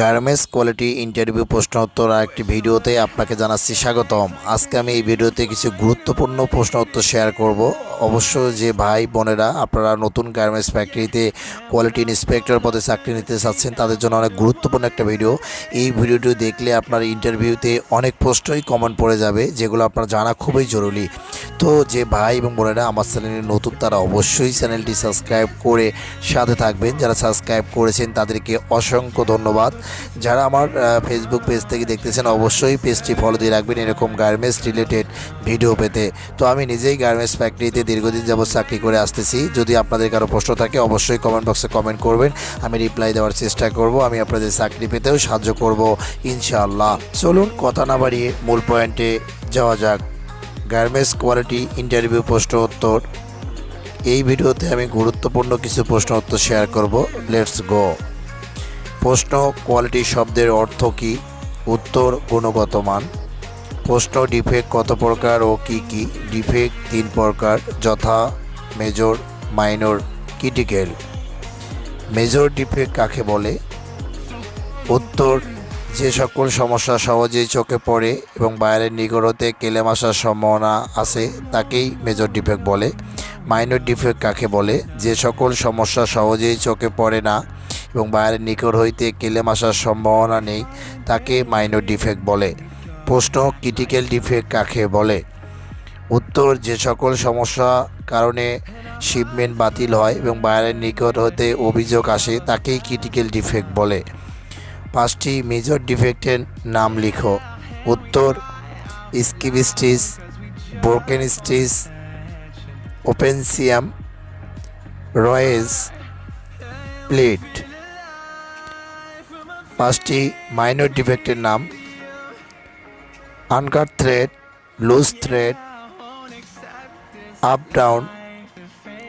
Garments quality interview প্রশ্ন উত্তর আর একটি ভিডিওতে আপনাকে জানাচ্ছি স্বাগতম। আজকে আমি এই ভিডিওতে কিছু গুরুত্বপূর্ণ প্রশ্ন উত্তর শেয়ার করব। অবশ্য যে ভাই বোনেরা, আপনারা নতুন গার্মেন্টস ফ্যাক্টরিতে কোয়ালিটি ইন্সপেক্টর পদে চাকরি নিতে চাচ্ছেন, তাদের জন্য অনেক গুরুত্বপূর্ণ একটা ভিডিও। এই ভিডিওটি দেখলে আপনার ইন্টারভিউতে অনেক প্রশ্নই কমন পড়ে যাবে, যেগুলো আপনার জানা খুবই জরুরি। তো যে ভাই এবং বোনেরা আমার চ্যানেলে নতুন, তারা অবশ্যই চ্যানেলটি সাবস্ক্রাইব করে সাথে থাকবেন। যারা সাবস্ক্রাইব করেছেন, তাদেরকে অসংখ্য ধন্যবাদ। যারা আমার ফেসবুক পেজ থেকে দেখতেছেন, অবশ্যই পেজটি ফলো দিয়ে রাখবেন এরকম গার্মেন্টস রিলেটেড ভিডিও পেতে। তো আমি নিজেই গার্মেন্টস ফ্যাক্টরিতে দীর্ঘদিন যাবত চাকরি করে আসতেছি। যদি আপনাদের কারও প্রশ্ন থাকে, অবশ্যই কমেন্ট বক্সে কমেন্ট করবেন। আমি রিপ্লাই দেওয়ার চেষ্টা করব, আমি আপনাদের চাকরি পেতেও সাহায্য করব, ইনশাআল্লাহ। চলুন কথা না বাড়িয়ে মূল পয়েন্টে যাওয়া যাক। গার্মেন্টস কোয়ালিটি ইন্টারভিউ প্রশ্ন উত্তর। এই ভিডিওতে আমি গুরুত্বপূর্ণ কিছু প্রশ্ন উত্তর শেয়ার করব। লেটস গো প্রশ্ন কোয়ালিটি শব্দের অর্থ কী? উত্তর, গুণগত মান। প্রশ্ন ডিফেক্ট কত প্রকার ও কি কি? ডিফেক্ট তিন প্রকার, যথা major minor critical major defect কাকে বলে? উত্তর, যে সকল সমস্যা সহজেই চোখে পড়ে এবং বাইরের নিকট হতে কেলেম আসার সম্ভাবনা আছে, তাকেই মেজর ডিফেক্ট বলে। মাইনর ডিফেক্ট কাকে বলে? যে সকল সমস্যা সহজেই চোখে পড়ে না এবং বাইরের নিকট হইতে কেলেম আসার সম্ভাবনা নেই, তাকে মাইনর ডিফেক্ট বলে। প্রশ্ন, ক্রিটিক্যাল ডিফেক্ট কাকে বলে? উত্তর, যে সকল সমস্যা কারণে শিপমেন্ট বাতিল হয় এবং বাইরের নিকট হতে অভিযোগ আসে, তাকেই ক্রিটিক্যাল ডিফেক্ট বলে। পাঁচটি মেজর ডিফেক্টের নাম লিখো। উত্তর স্কিপ স্টিচ ব্রোকেন স্টিচ ওপেনসিয়াম, রয়েস, প্লেট। পাঁচটি মাইনর ডিফেক্টের নাম। আনকার thread loose thread up down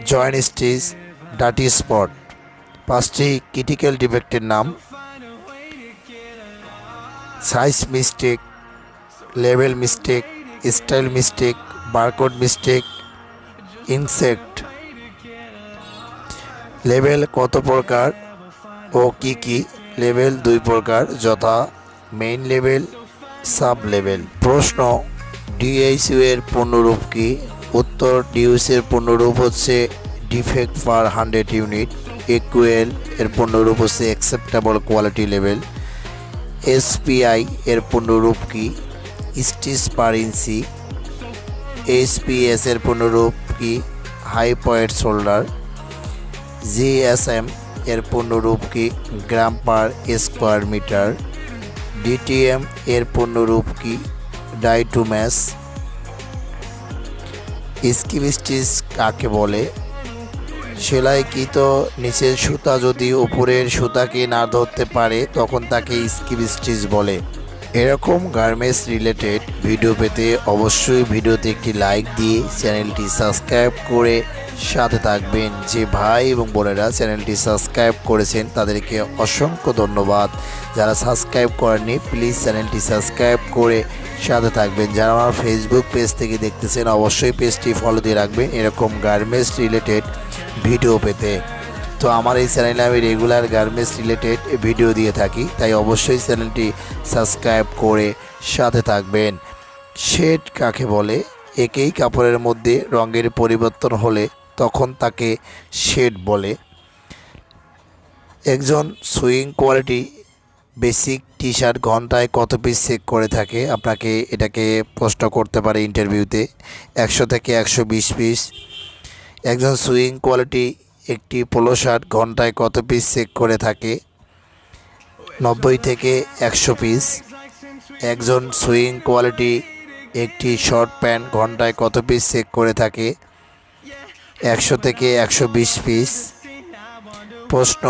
joint stitch ডাটি spot পাঁচটি ক্রিটিক্যাল ডিফেক্টের নাম। Size mistake level mistake style mistake barcode mistake insect level কত প্রকার ও কী কি? লেভেল দুই প্রকার, যথা মেইন লেভেল সাব লেভেল প্রশ্ন ডিএইচইউ এর পূর্ণরূপ কি? উত্তর ডিউস এর পূর্ণরূপ হচ্ছে defect per hundred unit equal এর পূর্ণরূপ হচ্ছে অ্যাকসেপ্টেবল কোয়ালিটি লেভেল এসপিআই এর পূর্ণরূপ কি? স্টিচ পার ইঞ্চি এইচপিএস এর পূর্ণরূপ কি? হাই পয়েন্ট শোল্ডার জিএসএম এর পূর্ণরূপ কি? Gram per square metre. DTM এর পূর্ণরূপ কি? Dye to match skip stitch কাকে বলে? সেলাইকৃত নিচের সুতা যদি উপরের সুতাকে না ধরতে পারে, তখন তাকে স্কিপ স্টিচ বলে। এরকম গার্মেন্টস রিলেটেড ভিডিও পেতে অবশ্যই ভিডিওতে একটি লাইক দিয়ে চ্যানেলটি সাবস্ক্রাইব করে সাথে থাকবেন যে ভাই এবং বোনেরা চ্যানেলটি সাবস্ক্রাইব করেছেন, তাদেরকে অসংখ্য ধন্যবাদ। যারা সাবস্ক্রাইব করেননি, প্লিজ চ্যানেলটি সাবস্ক্রাইব করে সাথে থাকবেন। যারা আমার ফেসবুক পেজ থেকে দেখতেছেন, অবশ্যই পেজটি ফলো দিয়ে রাখবেন এরকম গার্মেন্টস রিলেটেড ভিডিও পেতে। তো আমার এই চ্যানেলে আমি রেগুলার গার্মেন্টস রিলেটেড ভিডিও দিয়ে থাকি, তাই অবশ্যই চ্যানেলটি সাবস্ক্রাইব করে সাথে থাকবেন। শেড কাকে বলে? একেই কাপড়ের মধ্যে রঙের পরিবর্তন হলে তখন তাকে শেড বলে। একজন sewing quality basic T shirt ঘন্টায় কত পিস চেক করে থাকে? আপনাকে এটাকে প্রশ্ন করতে পারে ইন্টারভিউতে। একশো থেকে একশো বিশ পিস। একজন সুইং কোয়ালিটি একটি পোলো শার্ট ঘন্টায় কত পিস চেক করে থাকে? নব্বই থেকে একশো পিস। একজন সুইং কোয়ালিটি একটি শর্ট প্যান্ট ঘন্টায় কত পিস চেক করে থাকে? একশো থেকে একশো বিশ পিস প্রশ্ন,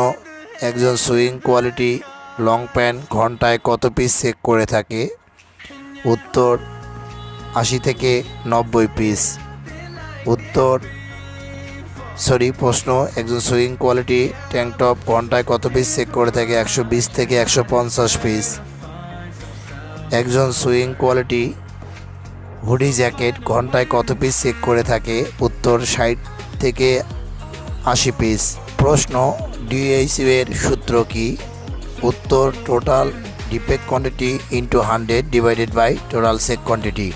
একজন সুইং কোয়ালিটি লং প্যান্ট ঘন্টায় কত পিস চেক করে থাকে? উত্তর, আশি থেকে নব্বই পিস উত্তর সরি প্রশ্ন, একজন সুইং কোয়ালিটি ট্যাঙ্ক টপ ঘন্টায় কত পিস চেক করে থাকে? একশো বিশ থেকে একশো পঞ্চাশ পিস একজন সুইং কোয়ালিটি হুডি জ্যাকেট ঘন্টায় কত পিস চেক করে থাকে? উত্তর, ষাট থেকে আশি পিস প্রশ্ন ডিএইচইউ এর সূত্র কি? উত্তর total defect quantity into hundred divided by total check quantity